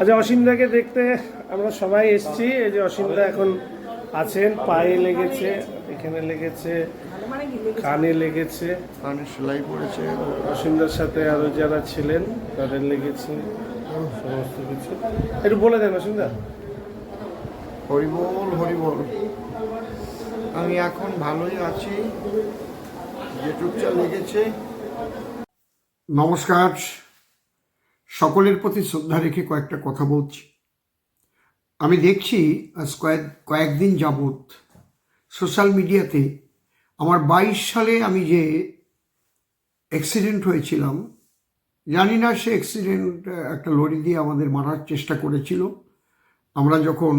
আচ্ছা অসীমদাকে দেখতে আমরা সবাই এসেছি। এই যে অসীমদা এখন আছেন পায়ে লেগেছে এখানে লেগেছে কানে লেগেছে। কানে সেলাই পড়েছে অসীমদার সাথে আরও যারা ছিলেন তাদের লেগেছে সমস্ত কিছু। একটু বলে দেন অসীমদা। হরিবল হরিবল। আমি এখন ভালোই আছি। যেটুকটা লেগেছে। নমস্কার। সকলের প্রতি শ্রদ্ধা রেখে কয়েকটা কথা বলছি। আমি দেখছি আজ কয়েক, কয়েকদিন যাবৎ সোশ্যাল মিডিয়াতে আমার বাইশ সালে আমি যে অ্যাক্সিডেন্ট হয়েছিলাম, জানি না সে অ্যাক্সিডেন্ট একটা লরি দিয়ে আমাদের মারার চেষ্টা করেছিল। আমরা যখন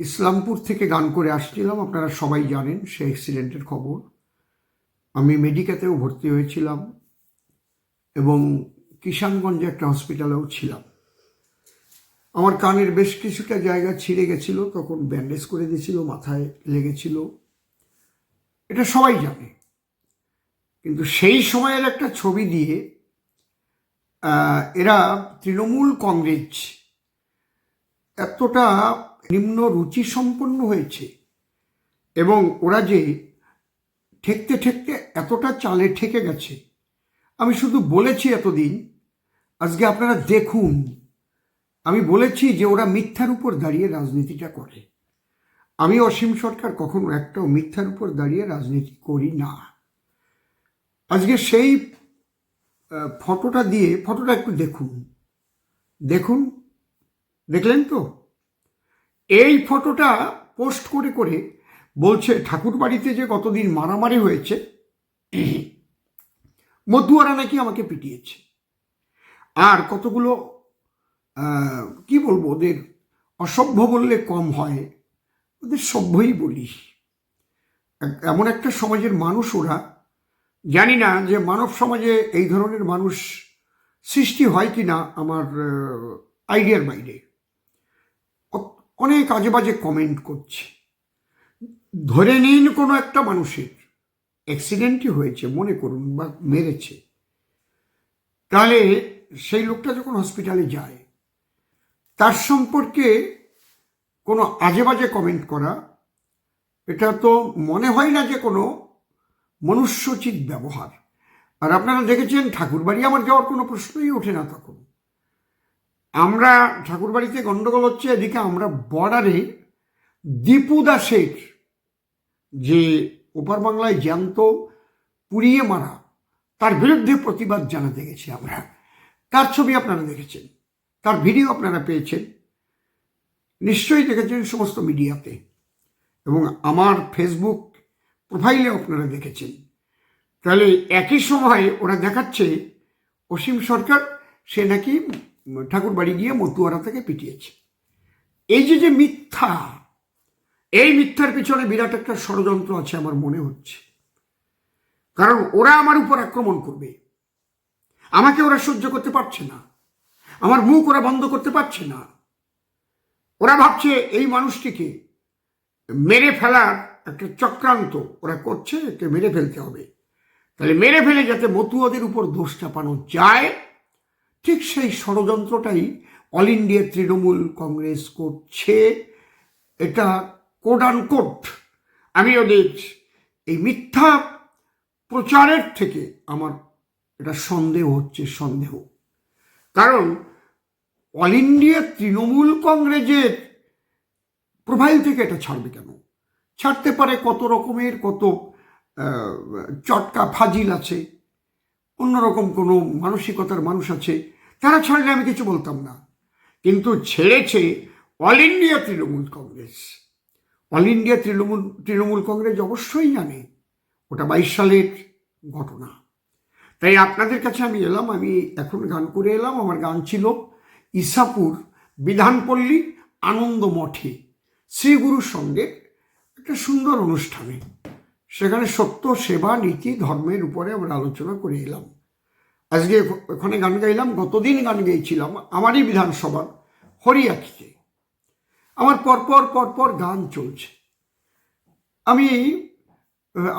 ইসলামপুর থেকে গান করে আসছিলাম, আপনারা সবাই জানেন সে অ্যাক্সিডেন্টের খবর। আমি মেডিকেতেও ভর্তি হয়েছিলাম এবং কিষানগঞ্জে একটা হসপিটালেও ছিলাম। আমার কানের বেশ কিছুটা জায়গা ছিঁড়ে গেছিল, তখন ব্যান্ডেজ করে দিয়েছিল, মাথায় লেগেছিল। এটা সবাই জানে। কিন্তু সেই সময়ের একটা ছবি দিয়ে এরা তৃণমূল কংগ্রেস এতটা নিম্ন রুচি সম্পন্ন হয়েছে এবং ওরা যে ঠেকতে ঠেকতে এতটা চালে ঠেকে গেছে আমি শুধু বলেছি এতদিন, আজকে আপনারা দেখুন, আমি বলেছি যে ওরা মিথ্যার উপর দাঁড়িয়ে রাজনীতিটা করে। আমি অসীম সরকার কখনো একটাও মিথ্যার উপর দাঁড়িয়ে রাজনীতি করি না। আজকে সেই ফটোটা দিয়ে, ফটোটা একটু দেখুন। দেখুন, দেখলেন তো? এই ফটোটা পোস্ট করে করে বলছে ঠাকুর বাড়িতে যে কতদিন মারামারি হয়েছে মধুয়ারা নাকি আমাকে পিটিয়েছে। আর কতগুলো কি বলব, ওদের অসভ্য বললে কম হয়, ওদের সভ্যই বলি। এমন একটা সমাজের মানুষ ওরা, জানি না যে মানব সমাজে এই ধরনের মানুষ সৃষ্টি হয় কি না আমার আইডিয়ার বাইরে অনেক আজে বাজে কমেন্ট করছে। ধরে নিন কোনো একটা মানুষের অ্যাক্সিডেন্টই হয়েছে, মনে করুন, বা মেরেছে। তাহলে সেই লোকটা যখন হসপিটালে যায়, তার সম্পর্কে কোনো আজে বাজে কমেন্ট করা, এটা তো মনে হয় না যে কোনো মনুষ্যচিত ব্যবহার। আর আপনারা দেখেছেন, ঠাকুরবাড়ি আমার যাওয়ার কোনো প্রশ্নই ওঠে না তখন। আমরা ঠাকুরবাড়িতে গন্ডগোল হচ্ছে, এদিকে আমরা বর্ডারে দীপু দাসের যে ওপার বাংলায় জ্যান্ত, পুড়িয়ে মারা, তার বিরুদ্ধে প্রতিবাদ জানাতে গেছি আমরা। তার ছবি আপনারা দেখেছেন? তার ভিডিও আপনারা পেয়েছেন? নিশ্চয়ই দেখেছেন সমস্ত মিডিয়াতে। এবং আমার ফেসবুক প্রোফাইলে আপনারা দেখেছেন। তাহলে একই সময় ওরা দেখাচ্ছে, অসীম সরকার, সে নাকি ঠাকুর বাড়ি গিয়ে মতুয়ারা থেকে পিটিয়েছে। এই যে যে মিথ্যা এই মিথ্যার পিছনে বিরাট একটা ষড়যন্ত্র আছে আমার মনে হচ্ছে। কারণ ওরা আমার উপর আক্রমণ করবে। আমাকে ওরা সহ্য করতে পারছে না। আমার মুখ ওরা বন্ধ করতে পারছে না। ওরা ভাবছে এই মানুষটিকে মেরে ফেলার একটা চক্রান্ত ওরা করছে, একে মেরে ফেলতে হবে। তাহলে মেরে ফেলে যাতে মতুয়াদের উপর দোষ চাপানো যায়, ঠিক সেই ষড়যন্ত্রটাই অল ইন্ডিয়া তৃণমূল কংগ্রেস করছে। এটা কোড আন কোট আমি ওদের এই মিথ্যা প্রচারের থেকে আমার এটা সন্দেহ হচ্ছে, সন্দেহ। কারণ অল ইন্ডিয়া তৃণমূল কংগ্রেসের প্রোফাইল থেকে এটা ছাড়বে কেন? ছাড়তে পারে কত রকমের, কত চটকা ফাজিল আছে, অন্যরকম কোনো মানসিকতার মানুষ আছে, তারা ছাড়লে আমি কিছু বলতাম না। কিন্তু ছেড়েছে all India Trinamool Congress. All India Trinamool Trinamool Congress অবশ্যই জানে ওটা বাইশ সালের ঘটনা। তাই আপনাদের কাছে আমি এলাম, আমি এখন গান করে এলাম, আমার গান ছিল ইসাপুর বিধানপল্লী আনন্দ মঠে শ্রীগুরুর সঙ্গে একটা সুন্দর অনুষ্ঠানে। সেখানে সত্য, সেবা, নীতি, ধর্মের উপরে আমরা আলোচনা করে এলাম। আজকে ওখানে গান গাইলাম, গতদিন গান গেয়েছিলাম আমারই বিধানসভার হরিয়াখিতে আমার পরপর পরপর গান চলছে। আমি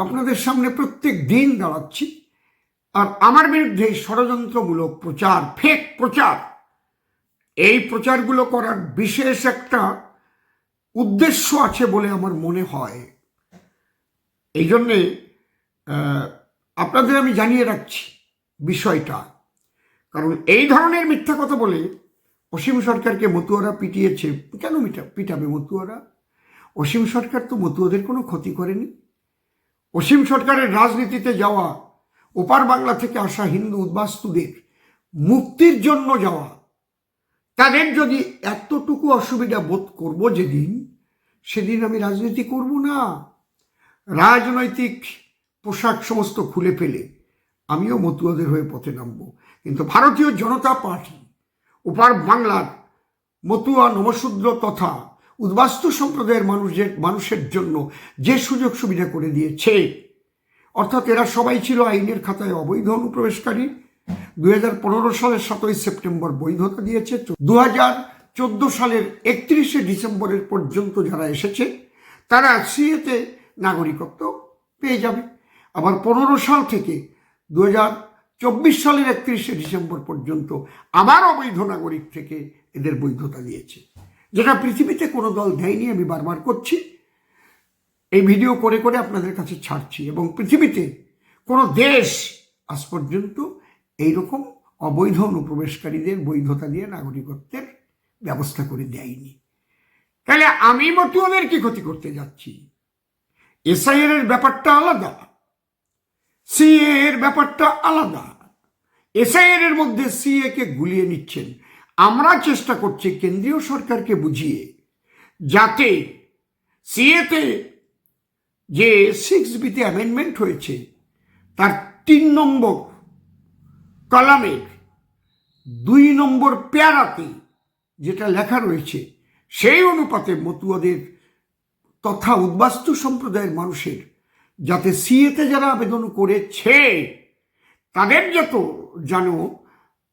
আপনাদের সামনে প্রত্যেক দিন দাঁড়াচ্ছি, আর আমার বিরুদ্ধে ষড়যন্ত্রমূলক প্রচার ফেক প্রচার, এই প্রচারগুলো করার বিশেষ একটা উদ্দেশ্য আছে বলে আমার মনে হয়। এই জন্যে আপনাদের আমি জানিয়ে রাখছি বিষয়টা। কারণ এই ধরনের মিথ্যা কথা বলে অসীম সরকারকে মতুয়ারা পিটিয়েছে, কেন মিটা, পিটাবে মতুয়ারা? অসীম সরকার তো মতুয়াদের কোনো ক্ষতি করেনি। অসীম সরকারের রাজনীতিতে যাওয়া, ওপার বাংলা থেকে আসা হিন্দু উদ্বাস্তুদের মুক্তির জন্য যাওয়া, তাদের যদি এতটুকু অসুবিধা বোধ করব যেদিন, সেদিন আমি রাজনীতি করব না। রাজনৈতিক পোশাক সমস্ত খুলে ফেলে আমিও মতুয়াদের হয়ে পথে নামব। কিন্তু ভারতীয় জনতা পার্টি ওপার বাংলার মতুয়া নমশূদ্র তথা উদ্বাস্তু সম্প্রদায়ের মানুষের মানুষের জন্য যে সুযোগ সুবিধা করে দিয়েছে। অর্থাৎ এরা সবাই ছিল আইনের খাতায় অবৈধ অনুপ্রবেশকারী। দু হাজার পনেরো সালের সতেরোই সেপ্টেম্বর বৈধতা দিয়েছে। দু চোদ্দ সালের একত্রিশে ডিসেম্বরের পর্যন্ত যারা এসেছে, তারা সিএতে নাগরিকত্ব পেয়ে যাবে। আবার পনেরো সাল থেকে দু হাজার চব্বিশ সালের একত্রিশে ডিসেম্বর পর্যন্ত আবার অবৈধ নাগরিক থেকে এদের বৈধতা দিয়েছে। যেটা পৃথিবীতে কোনো দল দেয়নি, আমি বারবার করছি। এই ভিডিও করে করে আপনাদের কাছে ছাড়ছি এবং পৃথিবীতে কোনো দেশ আজ পর্যন্ত এইরকম অবৈধ অনুপ্রবেশকারীদের বৈধতা দিয়ে নাগরিকত্বের ব্যবস্থা করে দেয়নি। তাহলে আমি মতুয়াদের কি ক্ষতি করতে যাচ্ছি? এসআইআর এর ব্যাপারটা আলাদা। সিএ এর ব্যাপারটা আলাদা। এসআইআর এর মধ্যে সিএ কে গুলিয়ে নিচ্ছেন। আমরা চেষ্টা করছি কেন্দ্রীয় সরকারকে বুঝিয়ে যাতে সিএতে যে সিক্স বিতে অ্যামেন্ডমেন্ট হয়েছে, তার তিন নম্বর কলামের দুই নম্বর পেয়ারাতে যেটা লেখা রয়েছে, সেই অনুপাতে মতুয়াদের তথা উদ্বাস্তু সম্প্রদায়ের মানুষের যাতে সিএতে যারা আবেদন করেছে, তাদের যত যেন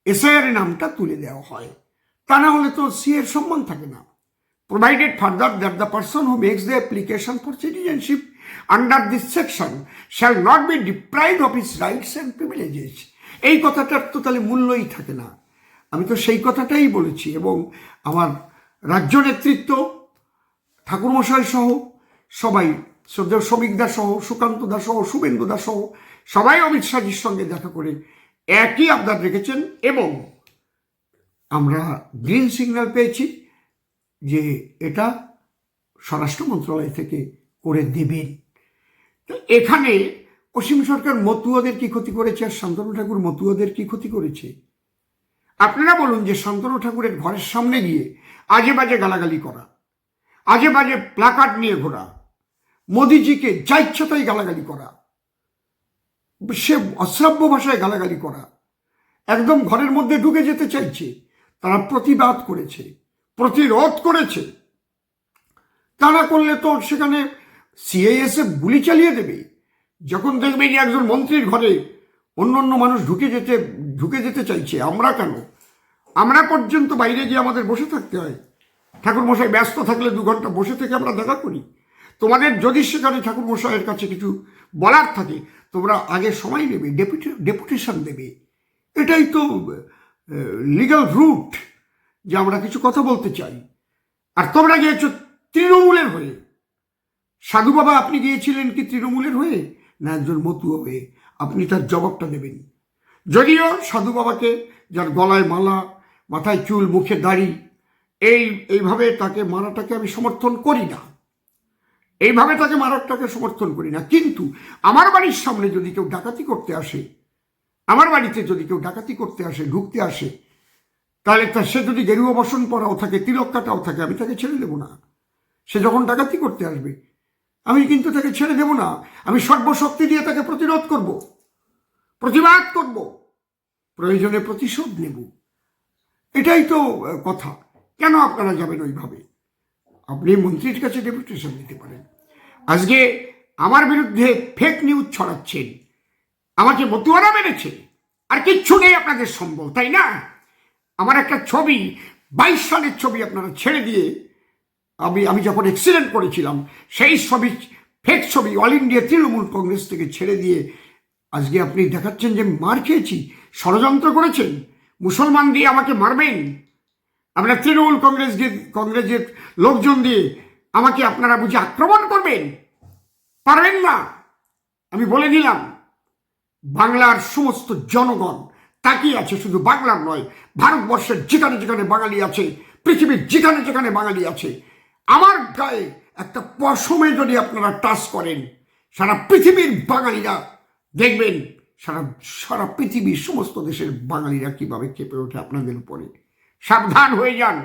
এসআইয়ের নামটা তুলে দেওয়া হয়। তা না হলে তো সিএর সম্মান থাকে না। Provided further that the person who makes the application for citizenship under this section shall not be deprive of his rights and privileges এই কথাটার তো তাহলে মূল্যই থাকে না। আমি তো সেই কথাটাই বলেছি এবং আমার রাজ্য নেতৃত্ব, ঠাকুরমশাই সহ সবাই শ্রমিক দাস সহ, সুকান্ত দাস সহ, শুভেন্দু দাসহ সবাই অমিত শাহজির সঙ্গে দেখা করে একই আবদার রেখেছেন এবং আমরা গ্রিন সিগন্যাল পেয়েছি যে এটা স্বরাষ্ট্র মন্ত্রণালয় থেকে করে দেবেন তো এখানে অসীম সরকার মতুয়াদের কি ক্ষতি করেছে আর শান্তনু ঠাকুর মতুয়াদের কি ক্ষতি করেছে? আপনারা বলুন যে শান্তনু ঠাকুরের ঘরের সামনে গিয়ে আজে বাজে গালাগালি করা আজে বাজে প্লাকার্ড নিয়ে ঘোরা মোদিজিকে যা ইচ্ছা তাই গালাগালি করা। সে অশ্রাব্য ভাষায় গালাগালি করা। একদম ঘরের মধ্যে ঢুকে যেতে চাইছে। তারা প্রতিবাদ করেছে, প্রতিরোধ করেছে। তারা করলে তো সেখানে সিআইএসএ গুলি চালিয়ে দেবে। যখন দেখবে যে একজন মন্ত্রীর ঘরে অন্য অন্য মানুষ ঢুকে যেতে ঢুকে যেতে চাইছে, আমরা কেন? আমরা পর্যন্ত বাইরে গিয়ে আমাদের বসে থাকতে হয়। ঠাকুর মশাই ব্যস্ত থাকলে দু ঘণ্টা বসে থেকে আমরা দেখা করি। তোমাদের যদি সেখানে ঠাকুর মশাইয়ের কাছে কিছু বলার থাকে, তোমরা আগে সময় নেবে, ডেপুটি, ডেপুটেশন দেবে। এটাই তো লিগাল রুট যে আমরা কিছু কথা বলতে চাই। আর তোমরা গিয়েছো তৃণমূলের হয়ে। সাধু বাবা, আপনি গিয়েছিলেন কি তৃণমূলের হয়ে? না, একজন মতুয়া হয়ে। আপনি তার জবাবটা দেবেন। যদিও সাধু বাবাকে যার গলায় মালা, মাথায় চুল, মুখে দাড়ি, এই, এইভাবে তাকে মারাটাকে আমি সমর্থন করি না। এইভাবে তাকে মারাটাকে সমর্থন করি না। কিন্তু আমার বাড়ির সামনে যদি কেউ ডাকাতি করতে আসে, আমার বাড়িতে যদি কেউ ডাকাতি করতে আসে, ঢুকতে আসে, তাহলে তার সে যদি গেরুয়া বসন পরাও থাকে, তিলক কাটাও থাকে, আমি তাকে ছেড়ে দেবো না। সে যখন ডাকাতি করতে আসবে, আমি কিন্তু তাকে ছেড়ে দেব না। আমি সর্বশক্তি দিয়ে তাকে প্রতিরোধ করব, প্রতিবাদ করব, প্রয়োজনে প্রতিশোধ নেব। এটাই তো কথা। কেন আপনারা যাবেন ওইভাবে? আপনি মন্ত্রীর কাছে ডেপুটেশন দিতে পারেন। আজকে আমার বিরুদ্ধে ফেক নিউজ ছড়াচ্ছেন, আমাকে মতুয়ারা মেরেছে, আর কিচ্ছু নেই আপনাদের সম্ভব তাই না? আমার একটা ছবি, বাইশ সালের ছবি আপনারা ছেড়ে দিয়ে আমি আমি যখন অ্যাক্সিডেন্ট করেছিলাম, সেই ছবি ফেক ছবি অল ইন্ডিয়া তৃণমূল কংগ্রেস থেকে ছেড়ে দিয়ে আজকে আপনি দেখাচ্ছেন যে মার খেয়েছি, ষড়যন্ত্র করেছেন, মুসলমান দিয়ে আমাকে মারবেন। আপনার তৃণমূল কংগ্রেস কংগ্রেসের লোকজন দিয়ে আমাকে আপনারা বুঝে আক্রমণ করবেন? পারবেন না। আমি বলে দিলাম, বাংলার সমস্ত জনগণ তাকিয়ে আছে, শুধু বাংলার নয়, ভারতবর্ষের যেখানে যেখানে বাঙালি আছে, পৃথিবীর যেখানে যেখানে বাঙালি আছে, আমার গায়ে একটা পশমে যদি আপনারা টাচ করেন, সারা পৃথিবীর বাঙালিরা দেখবেন, সারা সারা পৃথিবীর সমস্ত দেশের বাঙালিরা কীভাবে চেপে ওঠে আপনাদের উপরে। সাবধান হয়ে যান।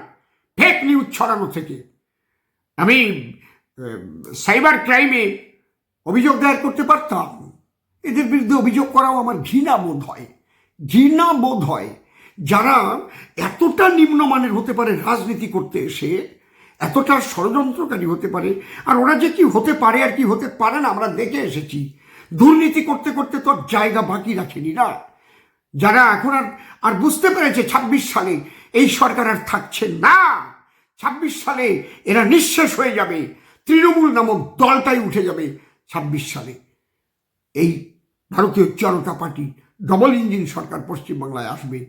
ফেক নিউজ ছড়ানো থেকে। আমি সাইবার ক্রাইমে অভিযোগ দায়ের করতে পারতাম। এদের বিরুদ্ধে অভিযোগ করাও আমার ঘৃণা বোধ হয়। ঘৃণা বোধ হয় যারা এতটা নিম্নমানের হতে পারে রাজনীতি করতে এসে, এতটা ষড়যন্ত্রকারী হতে পারে, আর ওরা যে কি হতে পারে আর কি হতে পারে না আমরা দেখে এসেছি। দুর্নীতি করতে করতে তো জায়গা বাকি রাখেনি না। যারা এখন আর আর বুঝতে পেরেছে ছাব্বিশ সালে এই সরকার আর থাকছে না। ছাব্বিশ সালে এরা নিঃশেষ হয়ে যাবে। তৃণমূল নামক দলটাই উঠে যাবে ছাব্বিশ সালে। এই Bharatiya Janata Party double engine সরকার পশ্চিমবাংলায় আসবে।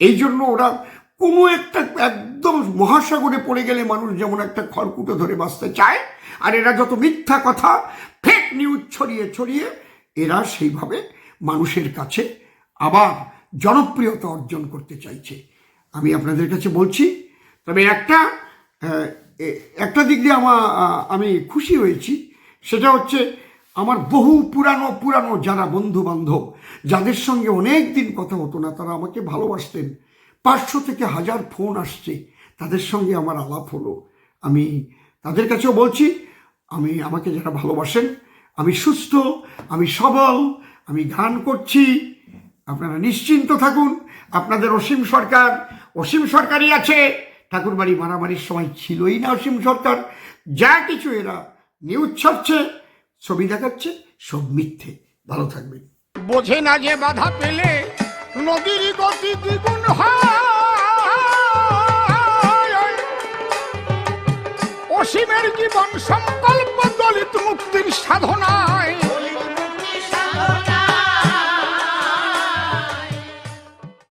এই জন্য ওরা কোনো একটা একদম মহাসাগরে পড়ে গেলে মানুষ যেমন একটা খড়কুটো ধরে বাঁচতে চায়, আর এরা যত মিথ্যা কথা ফেক নিউজ ছড়িয়ে ছড়িয়ে এরা সেইভাবে মানুষের কাছে আবার জনপ্রিয়তা অর্জন করতে চাইছে। আমি আপনাদের কাছে বলছি, তবে একটা একটা দিক দিয়ে আমার আমি খুশি হয়েছি, সেটা হচ্ছে আমার বহু পুরানো পুরানো যারা বন্ধু বান্ধব যাদের সঙ্গে অনেক দিন কথা হতো না, তারা আমাকে ভালোবাসতেন। পাঁচশো থেকে হাজার ফোন আসছে, তাদের সঙ্গে আমার আলাপ হলো। আমি তাদের কাছেও বলছি, আমি, আমাকে যারা ভালোবাসেন, আমি সুস্থ, আমি সবল, আমি গান করছি, আপনারা নিশ্চিন্ত থাকুন। আপনাদের অসীম সরকার অসীম সরকারই আছে। ঠাকুরবাড়ি মারামারির সময় ছিলই না অসীম সরকার। যা কিছু এরা নিউজ ছাড়ছে, ছবি দেখাচ্ছে, সব মিথ্যে। ভালো থাকবে বোঝে না যে বাধা পেলে নদীর গতি দ্বিগুণ অসীমের জীবন সংকল্প দলিত মুক্তির সাধনায়